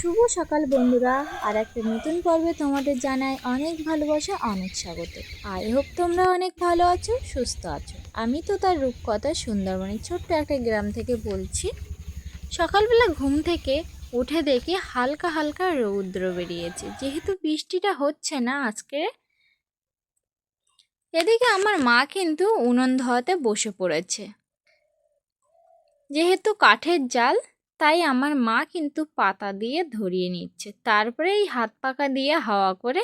শুভ সকাল বন্ধুরা। আর একটা নতুন পর্বে তোমাদের জানাই অনেক ভালোবাসা, অনেক স্বাগত। আই হোপ তোমরা অনেক ভালো আছো, সুস্থ আছো। আমি তো তার রূপকথা সুন্দরবনের ছোট্ট একটা গ্রাম থেকে বলছি। সকালবেলা ঘুম থেকে উঠে দেখি হালকা হালকা রৌদ্র বেরিয়েছে। যেহেতু বৃষ্টিটা হচ্ছে না আজকে, এদিকে আমার মা কিন্তু উনুন ধোয়াতে বসে পড়েছে। যেহেতু কাঠের জাল তাই আমার মা কিন্তু পাতা দিয়ে ধরিয়ে নিচ্ছে। তারপরে এই হাত পাকা দিয়ে হাওয়া করে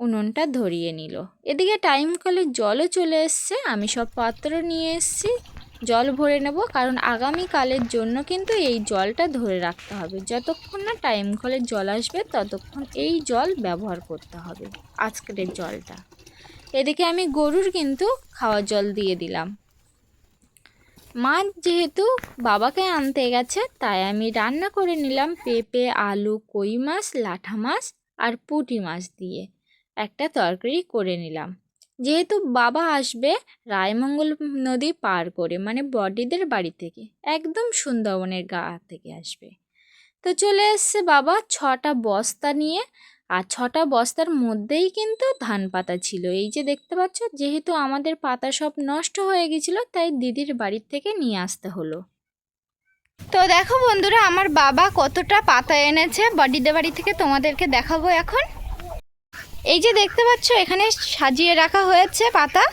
উনুনটা ধরিয়ে নিল। এদিকে টাইম কলে জলও চলে এসছে। আমি সব পাত্র নিয়ে এসেছি। জল ভরে নেব কারণ আগামী কালের জন্য কিন্তু এই জলটা ধরে রাখতে হবে। যতক্ষণ না টাইম কলের জল আসবে, ততক্ষণ এই জল ব্যবহার করতে হবে। আজকের জলটা। এদিকে আমি গরুর কিন্তু খাওয়া জল দিয়ে দিলাম। মাছ যেহেতু বাবাকে আনতে গেছে, তাই আমি রান্না করে নিলাম পেঁপে, আলু, কই মাছ, লাঠা মাছ আর পুঁটি মাছ দিয়ে। একটা তরকারি করে নিলাম। যেহেতু বাবা আসবে, রায়মঙ্গল নদী পার করে মানে বডিদের বাড়ি থেকে, একদম সুন্দরবনের গা থেকে আসবে। তো চলে এসছে বাবা ছটা বস্তা নিয়ে আর ছটা বস্তার মধ্যেই কিন্তু ধান পাতা ছিল। এই যে দেখতে পাচ্ছ, যেহেতু আমাদের পাতা সব নষ্ট হয়ে গেছিল, তাই দিদির বাড়ির থেকে নিয়ে আসতে হলো। তো দেখো বন্ধুরা, আমার বাবা কতটা পাতা এনেছে। বাড়িতে বাড়ি থেকে তোমাদেরকে দেখাবো এখন। এই যে দেখতে পাচ্ছ, এখানে সাজিয়ে রাখা হয়েছে পাতা।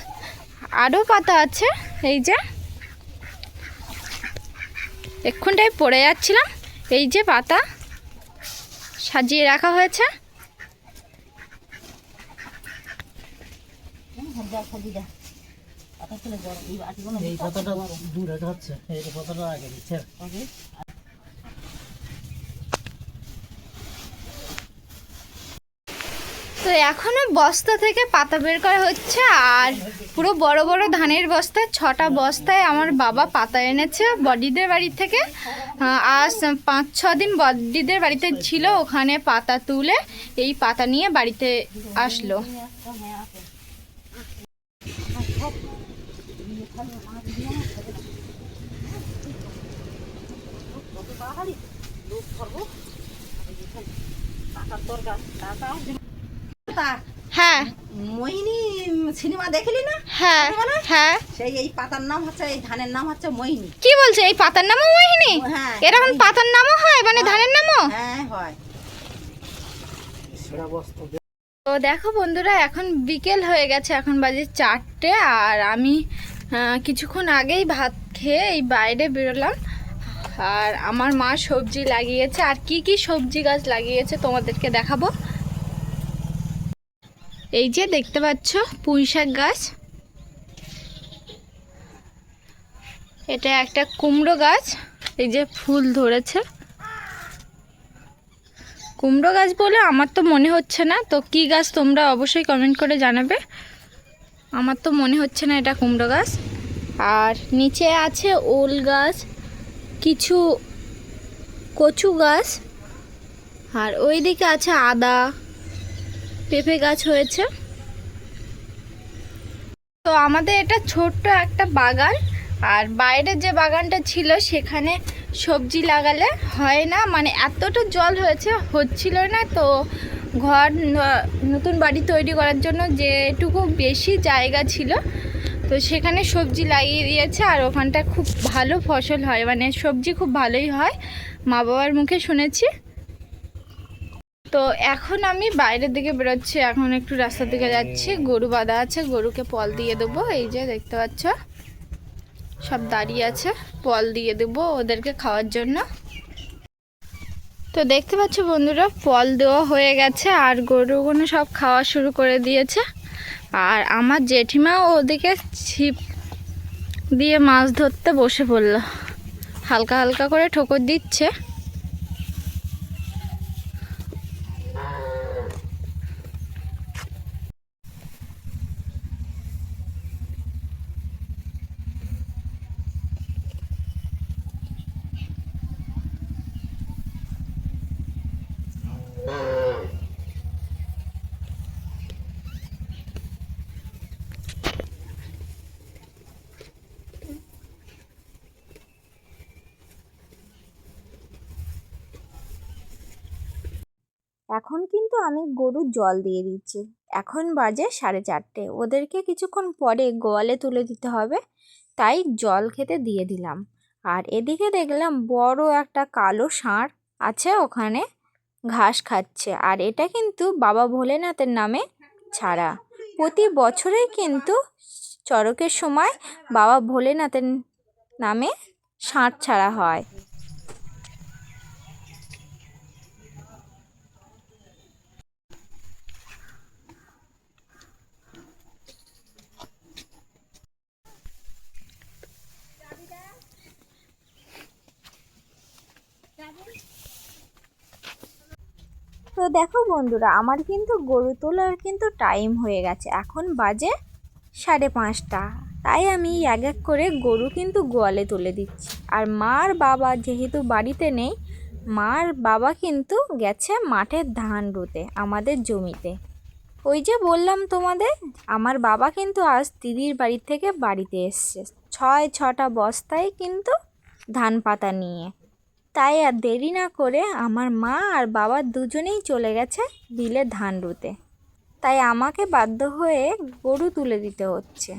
আরও পাতা আছে, এই যে। এক্ষুনটাই পড়ে যাচ্ছিলাম। এই যে পাতা সাজিয়ে রাখা হয়েছে। এই পাতাটা দূরে হচ্ছে এই পাতাটা আগে দিচ্ছে তো এখনও বস্তা থেকে পাতা বের করা হচ্ছে আর পুরো বড় বড় ধানের বস্তায় ছটা বস্তায় আমার বাবা পাতা এনেছে বডিদের বাড়ি থেকে। আজ পাঁচ ছ দিন বডিদের বাড়িতে ছিল ওখানে পাতা তুলে এই পাতা নিয়ে বাড়িতে আসলো। হ্যাঁ। মোহিনী সিনেমা দেখলি না? হ্যাঁ হ্যাঁ। সেই এই পাতার নাম হচ্ছে এই ধানের নাম হচ্ছে মোহিনী। কি বলছে? এই পাতার নামও মোহিনী? হ্যাঁ এরকম পাতার নামও হয়? মানে ধানের নামও? হ্যাঁ হয়। তো দেখো বন্ধুরা, এখন বিকেল হয়ে গেছে, এখন বাজে চারটে, আর আমি কিছুক্ষণ আগেই ভাত খেয়ে এই বাইরে বেরোলাম। আর আমার মা সবজি লাগিয়েছে, আর কি কি সবজি গাছ লাগিয়েছে তোমাদেরকে দেখাবো। এই যে দেখতে পাচ্ছ, পুঁই শাক গাছ। এটা একটা কুমড়ো গাছ, এই যে ফুল ধরেছে। কুমড়ো গাছ বলে আমার তো মনে হচ্ছে না। তো কি গাছ তোমরা অবশ্যই কমেন্ট করে জানাবে। আমার তো মনে হচ্ছে না এটা কুমড়ো গাছ। আর নিচে আছে ওল গাছ, কিছু কচু গাছ, আর ওই দিকে আছে আদা, পেঁপে গাছ হয়েছে। তো আমাদের এটা ছোট্ট একটা বাগান। আর বাইরে যে বাগানটা ছিল, সেখানে সবজি লাগালে হয় না। মানে এতটা জল হয়েছে, হচ্ছিল না। তো ঘর নতুন বাড়ি তৈরি করার জন্য যেটুকু বেশি জায়গা ছিল, তো সেখানে সবজি লাগিয়ে দিয়েছে। আর ওখানটা খুব ভালো ফসল হয়। মানে সবজি খুব ভালোই হয়। মা বাবার মুখে শুনেছি। তো এখন আমি বাইরের দিকে বেরোচ্ছি। এখন একটু রাস্তার দিকে যাচ্ছি। গরু বাঁধা আছে। গরুকে পল দিয়ে দেবো। এই যে দেখতে পাচ্ছ। সব দাঁড়িয়ে আছে পল দিয়ে দেবো ওদেরকে খাওয়ার জন্য। তো দেখতে পাচ্ছ বন্ধুরা ফল দেওয়া হয়ে গেছে, আর গরুগুলো সব খাওয়া শুরু করে দিয়েছে। আর আমার জেঠিমা ওদিকে ছিপ দিয়ে মাছ ধরতে বসে পড়ল। হালকা হালকা করে ঠোকর দিচ্ছে। এখন কিন্তু আমি গরুর জল দিয়ে দিচ্ছি। এখন বাজে সাড়ে চারটে। ওদেরকে কিছুক্ষণ পরে গোয়ালে তুলে দিতে হবে। তাই জল খেতে দিয়ে দিলাম। আর এদিকে দেখলাম বড় একটা কালো ষাঁড় আছে ওখানে। ঘাস খাচ্ছে। আর এটা কিন্তু বাবা ভোলেনাথের নামে ছাড়া। প্রতি বছরেই কিন্তু চড়কের সময় বাবা ভোলেনাথের নামে ষাঁড় ছাড়া হয়। তো দেখো বন্ধুরা, আমার কিন্তু গরু তোলার কিন্তু টাইম হয়ে গেছে। এখন বাজে সাড়ে পাঁচটা। তাই আমি এক এক করে গরু কিন্তু গোয়ালে তুলে দিচ্ছি। আর মার বাবা যেহেতু বাড়িতে নেই, মার বাবা কিন্তু গেছে মাঠের ধান রুতে, আমাদের জমিতে। ওই যে বললাম তোমাদের, আমার বাবা কিন্তু আজ দিদির বাড়ি থেকে বাড়িতে এসছে। ছয় ছটা বস্তায় কিন্তু ধান পাতা নিয়ে। তাই আর দেরি না করে আমার মা আর বাবা দুজনেই চলে গেছে বিলে ধান রুতে। তাই আমাকে বাধ্য হয়ে গরু তুলে দিতে হচ্ছে।